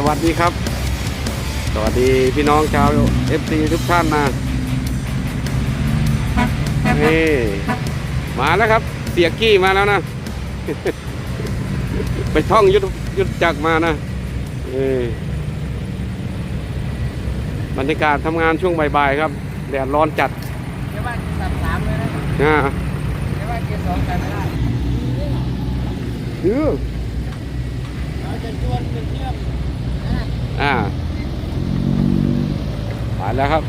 อ่าสวัสดีครับ สวัสดีพี่น้องชาวเอฟซีทุกท่านนะนี่มาแล้วครับ เสียกี้มาแล้วนะ ไปท่องยุทธยุทธจักรมานะนี่บรรยากาศทำงานช่วงบ่ายๆครับ แดดร้อนจัดเดี๋ยวว่ากินสับสามเลยนะนะเดี๋ยวว่ากินสองกันไม่ได้คือเราจะชวนเป็นเชื่อมนะ อ่า ไปแล้วครับ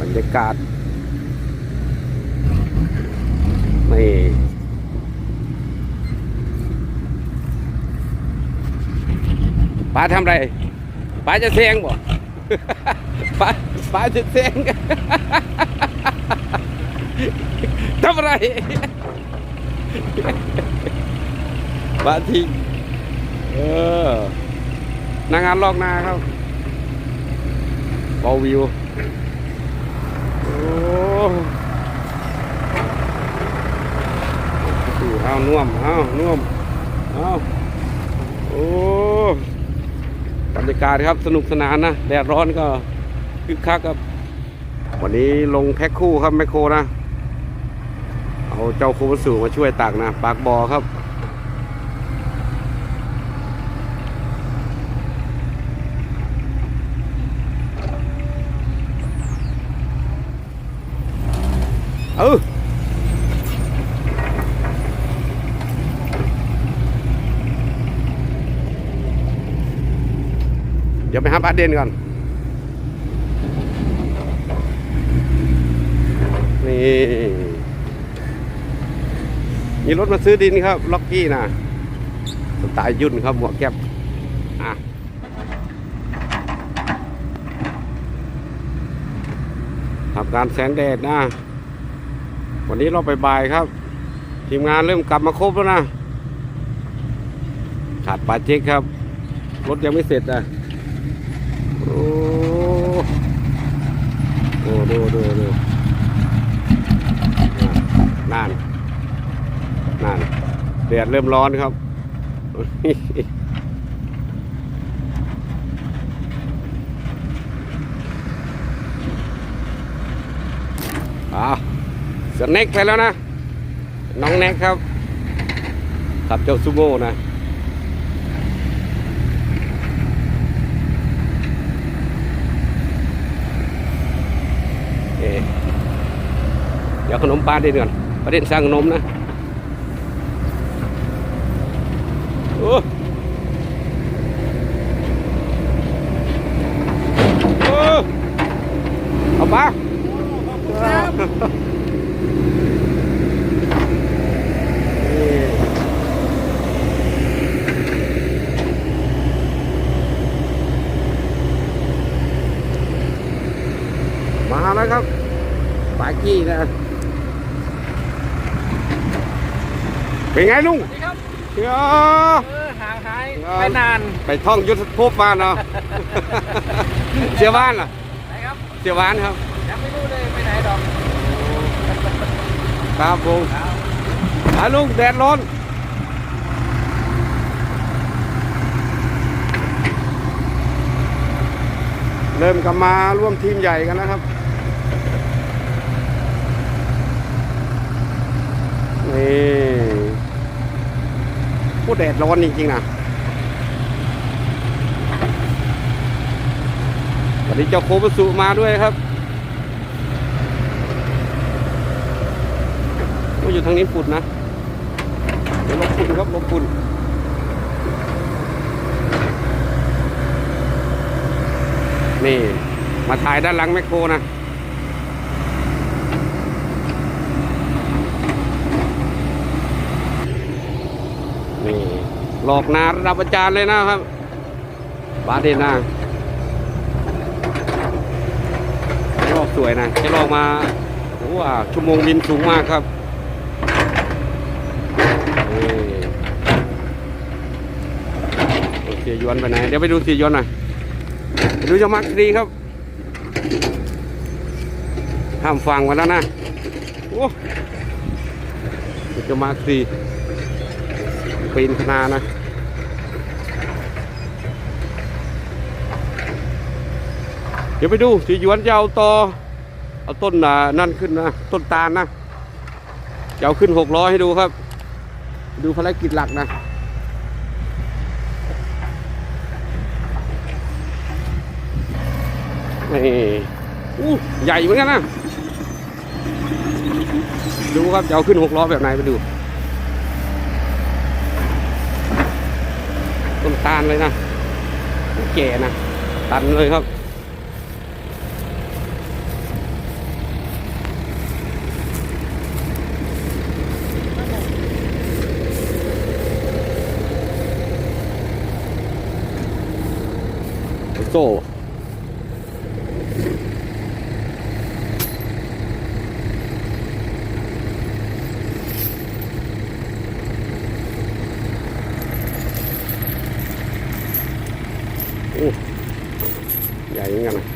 บรรยากาศนี่ป้าทำไรป้าจะเสียงบ่ ป้า ป้าจะเสียงทำอะไรป้าทิ้งเออนางงานลอกนาครับเบาวิวโอ้ดูเอาน่วมเอาน่วมเอาโอ้บรรยากาศครับสนุกสนานนะ แดดร้อนก็ คึกคักครับ วันนี้ลงแพ็คคู่ครับแมคโครนะ เอาเจ้าโคบสูมาช่วยตักนะปากบอครับเออเดี๋ยวไปหาปลาเด่นก่อน นี่มีรถมาซื้อดินครับ ล็อกกี้นะสไตล์ยุ่นครับหมวกแก๊ปอะทำการแสงแดดนะ วันนี้เราไปบ่ายครับ ทีมงานเริ่มกลับมาครบแล้วนะขาดปาเจ๊กครับ รถยังไม่เสร็จอะโอ้โหดูดูดู นั่นนั่นแดดเริ่มร้อนครับอ้าสเน็กไปแล้วนะ น้องเน็กครับขับเจ้าซูโม่นะเดี๋ยวขนมปลาเด่นก่อน ประเด็นสร้างขนมนะโอ้โอ้เอาปลามาแล้วครับปากี้นะ เป็นไงลุงนี่ครับเดี๋ยว เออห่างหายครับไปนานไปท่องยุทธภพมาเนาะ เสียบ้านเหรอไหนครับเสียบ้านครับ ยังไม่รู้เลยไปไหนดอกครับผมครับอาลุงแดดร้อน เริ่มกลับมาร่วมทีมใหญ่กันนะครับ นี่ ผู้แดดร้อนจริงๆนะวันนี้เจ้าโคบสุมาด้วยครับก็อยู่ทางนี้ฝุ่นนะ เดี๋ยวลบฝุ่นครับลบฝุ่นนี่ มาถ่ายด้านหลังแมคโครนะ นี่ หลอกนาระดับอาจารย์เลยนะครับบาเดนนาจะลอกสวยนะจะลอกมาโอ้ว่าชั่วโมงบินสูงมากครับนี่โอเคยวนไปไหน เดี๋ยวไปดูสียวนหน่อยดูจะมักดีครับห้ามฟังมาแล้วนะโอ้จะมักดีปีนคนานะ เดี๋ยวไปดูสีหยวนจะเอาต่อเอาต้นนั่นขึ้นนะ ต้นตาลนะจะเอาขึ้นหกร้อยให้ดูครับ ดูภารกิจหลักนะนี่อู้ใหญ่เหมือนกันนะดูครับจะเอาขึ้นหกล้อแบบไหนไปดู ต้นตาลเลยนะแก่นะ ตันเลยครับ โซ่โอ้ใหญ่เหมือนกันนะ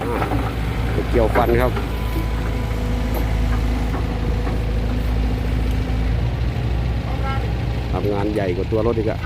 อ่าเกี่ยวฟัน ครับ ทำงานใหญ่กว่าตัวรถอีกอะ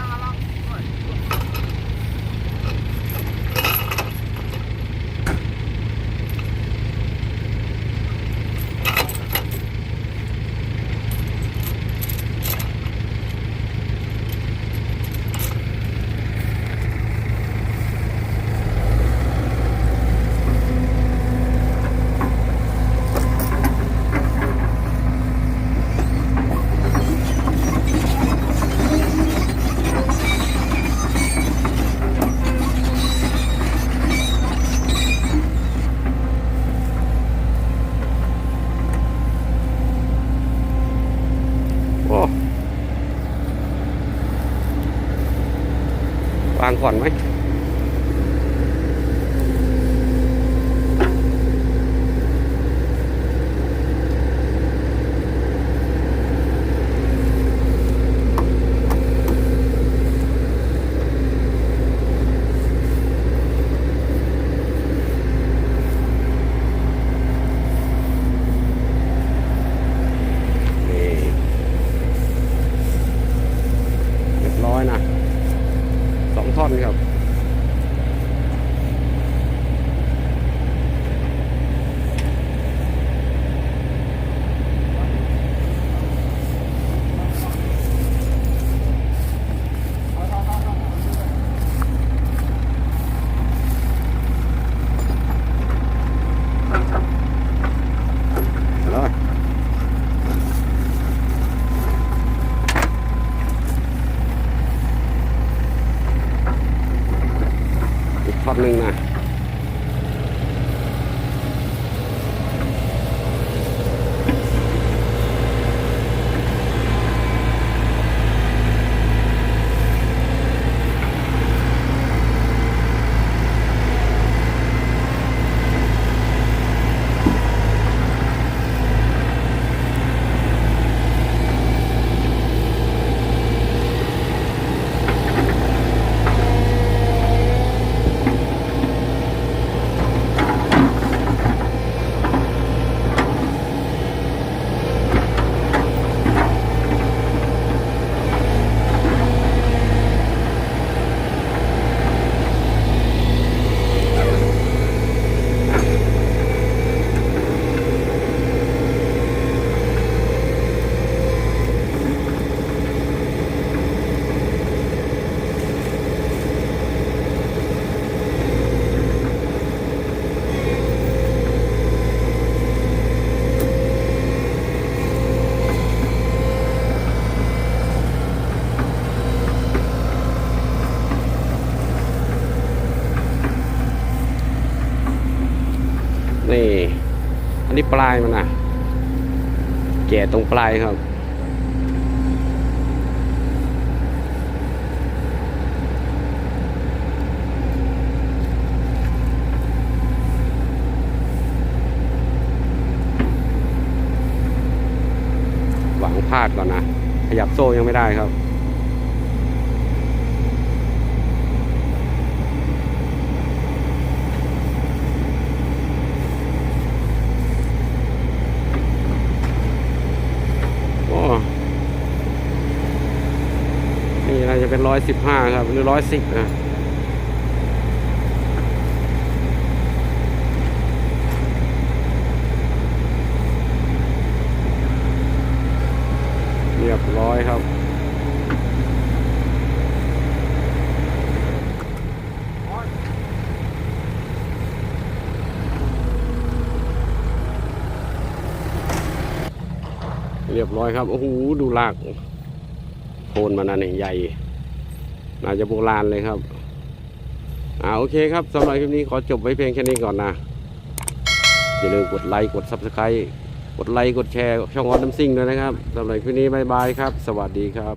โอ้ วา นี่ อันนี้ปลายมันนะแก่ตรงปลายครับ หวังพลาดก่อนนะ ขยับโซ่ยังไม่ได้ครับ โอ้ นี่น่าจะเป็นร้อยสิบห้าครับหรือร้อยสิบนะเรียบร้อยครับเรียบร้อยครับ โอ้โห ดูลาก คนมันนั่นเองใหญ่น่าจะโบราณเลยครับอ่าโอเคครับสำหรับคลิปนี้ขอจบไว้เพียงแค่นี้ก่อนนะอย่าลืมกดไลค์กดซับสไครต์กดไลค์กดแชร์ช่องออดน้ำซิ่งด้วยนะครับสำหรับคลิปนี้บายบายครับ สวัสดีครับ